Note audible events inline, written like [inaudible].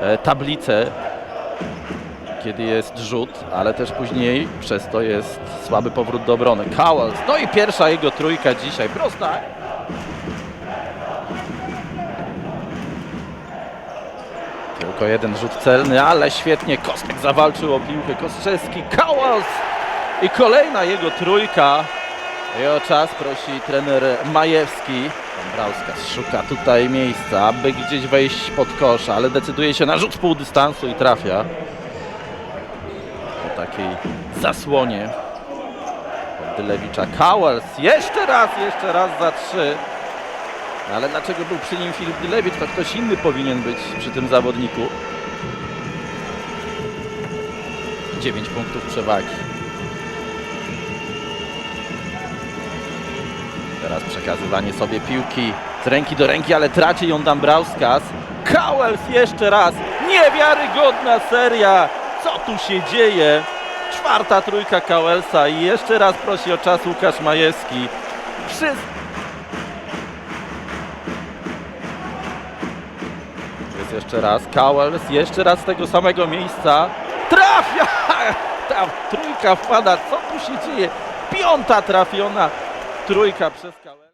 e, tablicę, kiedy jest rzut, ale też później przez to jest słaby powrót do obrony. Cowells, no i pierwsza jego trójka dzisiaj, prosta. Tylko jeden rzut celny, ale świetnie Kostek zawalczył o piłkę. Kostrzewski, Cowells i kolejna jego trójka. I o czas prosi trener Majewski. Dąbrowska szuka tutaj miejsca, aby gdzieś wejść pod kosz, ale decyduje się na rzut pół dystansu i trafia. Po takiej zasłonie Dylewicza. Cowells, jeszcze raz, jeszcze raz za trzy. Ale dlaczego był przy nim Filip Dylewicz? To ktoś inny powinien być przy tym zawodniku. 9 punktów przewagi. Teraz przekazywanie sobie piłki z ręki do ręki, ale traci ją Dambrauskas. Cowells jeszcze raz. Niewiarygodna seria. Co tu się dzieje? Czwarta trójka Cowellsa i jeszcze raz prosi o czas Łukasz Majewski. Wszyscy Jest jeszcze raz Cowells, jeszcze raz z tego samego miejsca. Trafia! [laughs] Ta trójka wpada, co tu się dzieje? Piąta trafiona trójka przez Cowells.